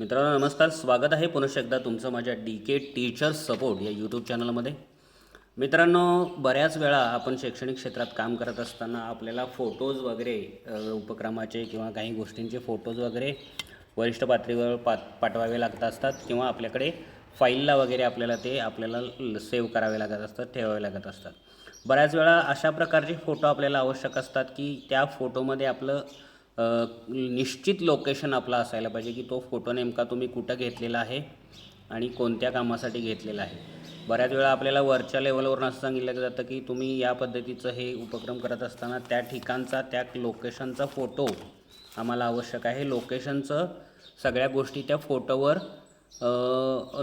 मित्रांनो नमस्कार. स्वागत आहे पुनश्च एकदा तुमचं माझ्या डी के टीचर सपोर्ट या यूट्यूब चॅनलमध्ये मित्रांनो बऱ्याच वेळा आपण शैक्षणिक क्षेत्रात काम करत असताना आपल्याला फोटोज वगैरे उपक्रमाचे किंवा काही गोष्टींचे फोटोज वगैरे वरिष्ठ पातळीवर पाठ पाठवावे लागत असतात किंवा आपल्याकडे फाईलला वगैरे आपल्याला ते आपल्याला सेव्ह करावे लागत असतात ठेवावे लागत असतात. बऱ्याच वेळा अशा प्रकारचे फोटो आपल्याला आवश्यक असतात की त्या फोटोमध्ये आपलं निश्चित लोकेशन आपलं असायला पाहिजे की तो फोटो नेमका तुम्ही कुठं घेतलेला आहे आणि कोणत्या कामासाठी घेतलेला आहे. बऱ्याच वेळा आपल्याला वरच्या लेवलवरून असं सांगितलं जातं की तुम्ही या पद्धतीचं हे उपक्रम करत असताना त्या ठिकाणचा त्या लोकेशनचा फोटो आम्हाला आवश्यक आहे. लोकेशनचं सगळ्या गोष्टी त्या फोटोवर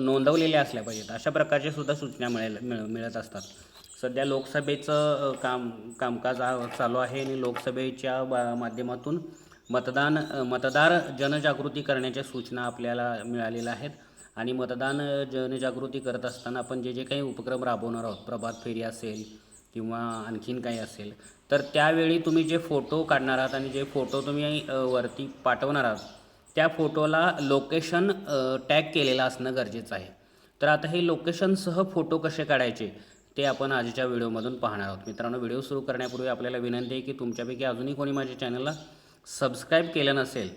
नोंदवलेल्या असल्या पाहिजेत. अशा प्रकारचे सुद्धा सूचना मिळेल मिळ मिळत असतात. सध्या लोकसभेचं काम कामकाज चालू आहे आणि लोकसभेच्या बा माध्यमातून मतदान मतदार जनजागृती करण्याच्या सूचना आपल्याला मिळालेल्या आहेत. आणि मतदान जनजागृती करत असताना आपण जे जे काही उपक्रम राबवणार आहोत प्रभात फेरी असेल किंवा आणखीन काही असेल तर त्यावेळी तुम्ही जे फोटो काढणार आहात आणि जे फोटो तुम्ही वरती पाठवणार आहात त्या फोटोला लोकेशन टॅग केलेलं असणं गरजेचं आहे. तर आता हे लोकेशनसह फोटो कसे काढायचे ते आपण आजच्या व्हिडिओमधून पाहणार आहोत. मित्रांनो व्हिडिओ सुरू करण्यापूर्वी आपल्याला विनंती आहे की तुमच्यापैकी अजूनही कोणी माझ्या चॅनलला सबस्क्राईब केलं नसेल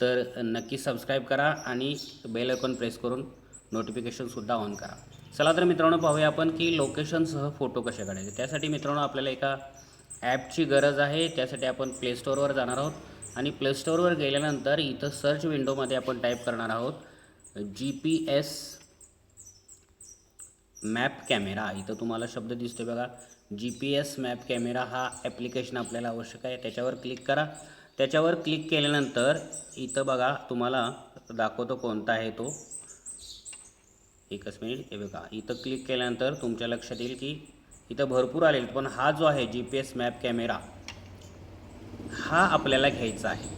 तर नक्की सबस्क्राईब करा आणि बेल आयकॉन प्रेस करून नोटिफिकेशनसुद्धा ऑन करा. चला तर मित्रांनो पाहूया आपण की लोकेशनसह फोटो कसे काढायचे. त्यासाठी मित्रांनो आपल्याला एका ॲपची गरज आहे. त्यासाठी आपण प्ले स्टोअरवर जाणार आहोत. आणि प्ले स्टोअरवर गेल्यानंतर इथं सर्च विंडोमध्ये आपण टाईप करणार आहोत G P S map camera इथं तुम्हाला शब्द दिसतो बघा. G P S map camera हा ॲप्लिकेशन आपल्याला आवश्यक आहे. त्याच्यावर क्लिक करा. त्याच्यावर क्लिक केल्यानंतर इथं बघा तुम्हाला दाखवतो कोणता आहे तो. एकच मिनिट हे बघा. इथं क्लिक केल्यानंतर तुमच्या लक्षात येईल की इथं भरपूर आले पण हा जो आहे G P S map camera हा आपल्याला घ्यायचा आहे.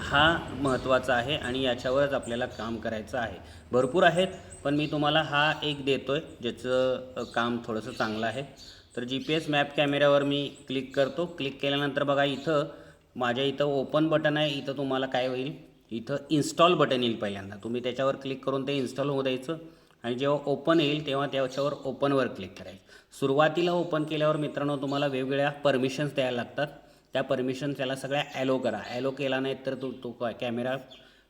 हा महत्त्वाचा आहे आणि याच्यावरच आपल्याला काम करायचं आहे. भरपूर आहेत पण मी तुम्हाला हा एक देतो आहे ज्याचं काम थोडंसं चांगलं आहे. तर जी पी एस मॅप कॅमेऱ्यावर मी क्लिक करतो. क्लिक केल्यानंतर बघा इथं माझ्या इथं ओपन बटन आहे इथं तुम्हाला काय होईल? इथं इन्स्टॉल बटन येईल पहिल्यांदा. तुम्ही त्याच्यावर क्लिक करून ते इन्स्टॉल होऊ द्यायचं. आणि जेव्हा ओपन येईल तेव्हा त्याच्यावर ओपनवर क्लिक करायचं. सुरुवातीला ओपन केल्यावर मित्रांनो तुम्हाला वेगवेगळ्या परमिशन्स द्यायला लागतात. त्या परमिशन त्याला सगळ्या ॲलो करा. ॲलो केला नाही तर तो तो कॅमेरा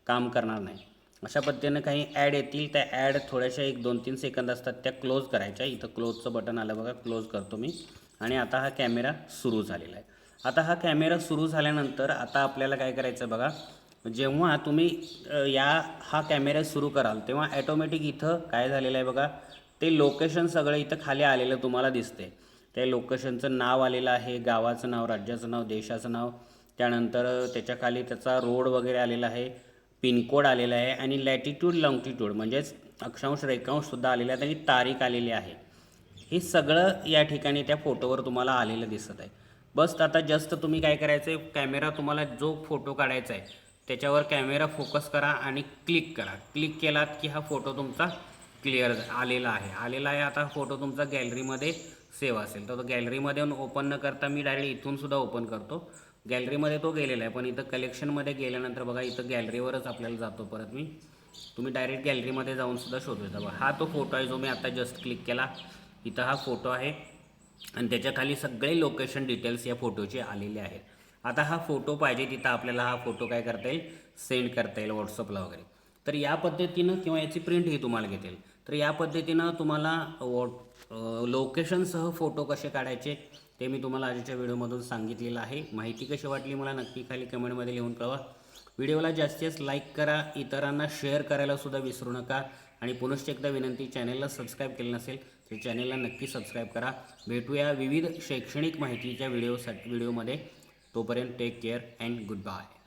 काम करणार नाही. अशा पद्धतीनं काही ॲड येतील त्या ॲड थोड्याशा एक दोन तीन सेकंद असतात त्या क्लोज करायच्या. इथं क्लोजचं बटन आलं बघा क्लोज करतो मी. आणि आता हा कॅमेरा सुरू झालेला आहे. आता हा कॅमेरा सुरू झाल्यानंतर आता आपल्याला काय करायचं बघा जेव्हा तुम्ही या हा कॅमेरा सुरू कराल तेव्हा ॲटोमॅटिक इथं काय झालेलं आहे बघा ते लोकेशन सगळं इथं खाली आलेलं तुम्हाला दिसते त्या लोकेशनचं नाव आलेलं आहे गावाचं नाव राज्याचं नाव देशाचं नाव त्यानंतर त्याच्याखाली त्याचा रोड वगैरे आलेला आहे पिनकोड आलेला आहे आणि लॅटिट्यूड लॉंगिट्यूड म्हणजेच अक्षांश रेखांशसुद्धा आलेला आहे आणि तारीख आलेली आहे. हे सगळं या ठिकाणी त्या फोटोवर तुम्हाला आलेलं दिसत आहे. बस आता जस्ट तुम्ही काय करायचं आहे कॅमेरा तुम्हाला जो फोटो काढायचा आहे त्याच्यावर कॅमेरा फोकस करा आणि क्लिक करा. क्लिक केलात की हा फोटो तुमचा क्लिअर आलेला आहे. आलेला आहे आता फोटो तुमचा गॅलरीमध्ये सेव्ह असेल. तर तो गॅलरीमध्ये ओपन न करता मी डायरेक्ट इथूनसुद्धा ओपन करतो. गॅलरीमध्ये तो गेलेला आहे पण इथं कलेक्शनमध्ये गेल्यानंतर बघा इथं गॅलरीवरच आपल्याला जातो परत मी. तुम्ही डायरेक्ट गॅलरीमध्ये जाऊनसुद्धा शोधू शकता. बघा हा तो फोटो आहे जो मी आता जस्ट क्लिक केला. इथं हा फोटो आहे. आणि त्याच्याखाली सगळे लोकेशन डिटेल्स या फोटोचे आलेले आहेत. आता हा फोटो पाहिजे तिथं आपल्याला हा फोटो काय करता येईल? सेंड करता येईल व्हॉट्सअपला वगैरे. तर या पद्धतीनं किंवा याची प्रिंटही तुम्हाला घेता येईल. तर या पद्धतीनं तुम्हाला वॉट लोकेशनसह फोटो कसे काढायचे ते मी तुम्हाला आजच्या व्हिडिओमधून सांगितलेलं आहे. माहिती कशी वाटली मला नक्की खाली कमेंटमध्ये लिहून कळवा. व्हिडिओला जास्तीत जास्त लाईक करा इतरांना शेअर करायला सुद्धा विसरू नका. आणि पुनश्च एकदा विनंती चॅनेलला सबस्क्राईब केलं नसेल तर चॅनेलला नक्की सबस्क्राईब करा. भेटूया विविध शैक्षणिक माहितीच्या व्हिडिओसाठी व्हिडिओमध्ये तोपर्यंत take care and good bye